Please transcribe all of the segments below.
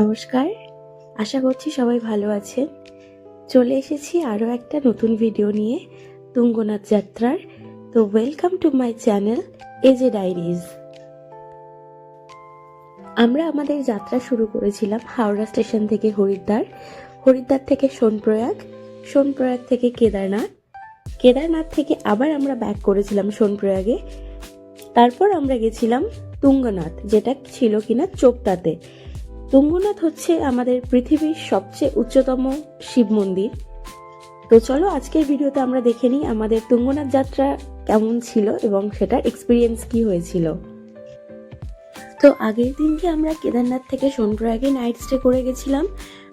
নমস্কার। আশা করছি সবাই ভালো আছেন। চলে এসেছি আরও একটা নতুন ভিডিও নিয়ে, তুঙ্গনাথ যাত্রার। তো welcome to my channel AJ diaries আমরা আমাদের যাত্রা শুরু করেছিলাম হাওড়া স্টেশন থেকে হরিদ্বার। হরিদ্বার থেকে সোনপ্রয়াগ সোনপ্রয়াগ থেকে কেদারনাথ। কেদারনাথ থেকে আবার আমরা ব্যাক করেছিলাম সোনপ্রয়াগে। তারপর আমরা গেছিলাম তুঙ্গনাথ, যেটা ছিল কিনা চোপতাতে তুঙ্গনাথ হচ্ছে আমাদের পৃথিবীর সবচেয়ে উচ্চতম শিব মন্দির। তো চলো আজকের ভিডিওতে আমরা দেখে নিই আমাদের তুঙ্গনাথ যাত্রা কেমন ছিল এবং সেটার এক্সপিরিয়েন্স কি হয়েছিল। তো আগের দিনকে আমরা কেদারনাথ থেকে সোনপ্রয়াগে নাইট স্টে করে গেছিলাম।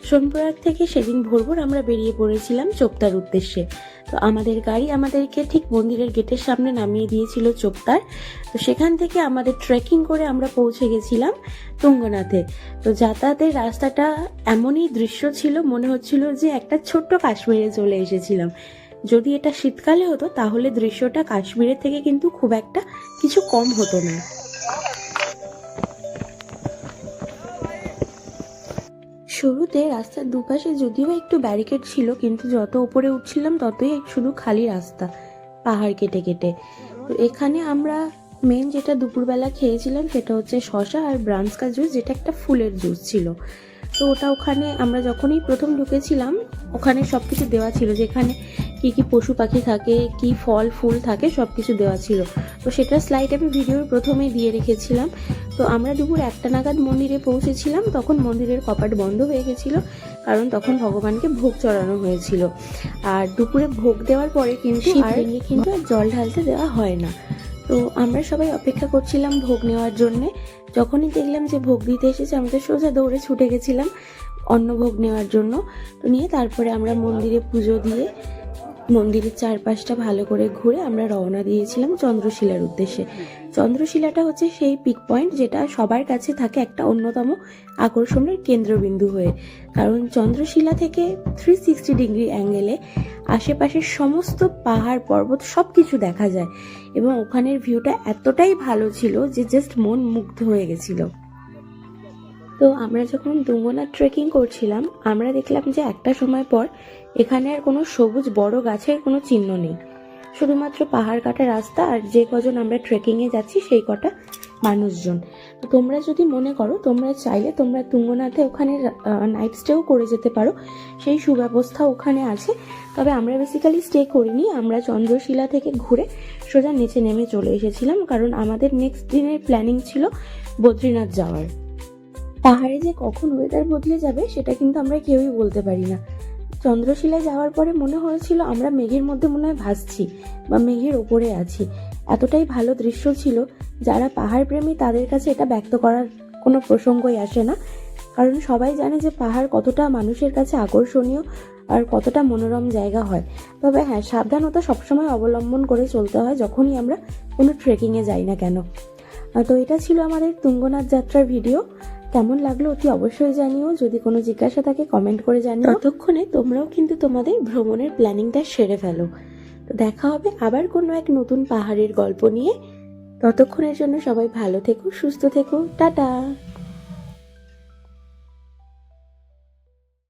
সোনপ্রয়াগ থেকে সেদিন ভোর ভোর আমরা বেরিয়ে পড়েছিলাম চোপতার উদ্দেশ্যে। তো আমাদের গাড়ি আমাদেরকে ঠিক মন্দিরের গেটের সামনে নামিয়ে দিয়েছিল চোপতার। তো সেখান থেকে আমাদের ট্রেকিং করে আমরা পৌঁছে গেছিলাম তুঙ্গনাথে। তো যাতায়াতের রাস্তাটা এমনই দৃশ্য ছিল, মনে হচ্ছিল যে একটা ছোট্ট কাশ্মীরে চলে এসেছিলাম। যদি এটা শীতকালে হতো, তাহলে দৃশ্যটা কাশ্মীরের থেকে কিন্তু খুব একটা কিছু কম হতো না। শুরুতে রাস্তার দুপাশে যদিও একটু ব্যারিকেড ছিল, কিন্তু যত ওপরে উঠছিলাম ততই শুধু খালি রাস্তা, পাহাড় কেটে কেটে। তো এখানে আমরা মেন যেটা দুপুরবেলা খেয়েছিলাম সেটা হচ্ছে শশা আর ব্রান্সকা জুস যেটা একটা ফুলের জুস ছিল। তো ওটা ওখানে আমরা যখনই প্রথম ঢুকেছিলাম, ওখানে সব কিছু দেওয়া ছিল, যেখানে কি কি পশু পাখি থাকে কি ফল ফুল থাকে সব কিছু দেওয়া ছিল। তো সেটা স্লাইড আমি ভিডিওর প্রথমেই দিয়ে রেখেছিলাম। তো আমরা দুপুর একটা নাগাদ মন্দিরে পৌঁছেছিলাম তখন মন্দিরের কপাট বন্ধ হয়ে গেছিল কারণ তখন ভগবানকে ভোগ চড়ানো হয়েছিল। আর দুপুরে ভোগ দেওয়ার পরে কিন্তু আর কিন্তু আর জল ঢালতে দেওয়া হয় না। তো আমরা সবাই অপেক্ষা করছিলাম ভোগ নেওয়ার জন্যে। যখনই দেখলাম যে ভোগ দিতে এসেছে আমাদের সোজা দৌড়ে ছুটে গেছিলাম অন্ন ভোগ নেওয়ার জন্য। তো নিয়ে তারপরে আমরা মন্দিরে পুজো দিয়ে মন্দিরের চারপাশটা ভালো করে ঘুরে আমরা রওনা দিয়েছিলাম চন্দ্রশিলার উদ্দেশ্যে। চন্দ্রশিলাটা হচ্ছে সেই পিক পয়েন্ট যেটা সবার কাছে থাকে একটা অন্যতম আকর্ষণের কেন্দ্রবিন্দু হয়ে। কারণ চন্দ্রশিলা থেকে থ্রি সিক্সটি ডিগ্রি অ্যাঙ্গেলে আশেপাশের সমস্ত পাহাড়, পর্বত সব কিছু দেখা যায় এবং ওখানের ভিউটা এতটাই ভালো ছিল যে জাস্ট মন মুগ্ধ হয়ে গেছিল। তো আমরা যখন তুঙ্গনাথ ট্রেকিং করছিলাম, আমরা দেখলাম যে একটা সময় পর এখানে আর কোনো সবুজ বড় গাছের কোনো চিহ্ন নেই। শুধুমাত্র পাহাড় কাটা রাস্তা আর যে কজন আমরা ট্রেকিংয়ে যাচ্ছি সেই কটা মানুষজন। তোমরা যদি মনে করো, তোমরা চাইলে তোমরা তুঙ্গনাথে ওখানে নাইট স্টেও করে যেতে পারো। সেই সুব্যবস্থা ওখানে আছে। তবে আমরা বেসিক্যালি স্টে করিনি। আমরা চন্দ্রশিলা থেকে ঘুরে সোজা নিচে নেমে চলে এসেছিলাম। কারণ আমাদের নেক্সট দিনের প্ল্যানিং ছিল বদ্রীনাথ যাওয়ার। পাহাড়ে যে কখন ওয়েদার বদলে যাবে সেটা কিন্তু আমরা কেউই বলতে পারি না। চন্দ্রশিলায় যাওয়ার পরে মনে হয়েছিল আমরা মেঘের মধ্যে মনে হয় ভাসছি বা মেঘের ওপরে আছি। এতটাই ভালো দৃশ্য ছিল যারা পাহাড় প্রেমী তাদের কাছে এটা ব্যক্ত করার কোনো প্রসঙ্গই আসে না। কারণ সবাই জানে যে পাহাড় কতটা মানুষের কাছে আকর্ষণীয় আর কতটা মনোরম জায়গা হয়। তবে হ্যাঁ সাবধানতা সবসময় অবলম্বন করে চলতে হয় যখনই আমরা কোনো ট্রেকিংয়ে যাই না কেন। তো এটা ছিল আমাদের তুঙ্গনাথ যাত্রার ভিডিও কেমন লাগল অতি অবশ্যই জানিও। যদি কোনো জিজ্ঞাসা থাকে কমেন্ট করে জানিও। ততক্ষণে তোমরাও কিন্তু তোমাদের ভ্রমণের প্ল্যানিংটা সেরে ফেলো। তো দেখা হবে আবার কোনো এক নতুন পাহাড়ের গল্প নিয়ে। ততক্ষণের জন্য সবাই ভালো থেকো, সুস্থ থেকো। টাটা!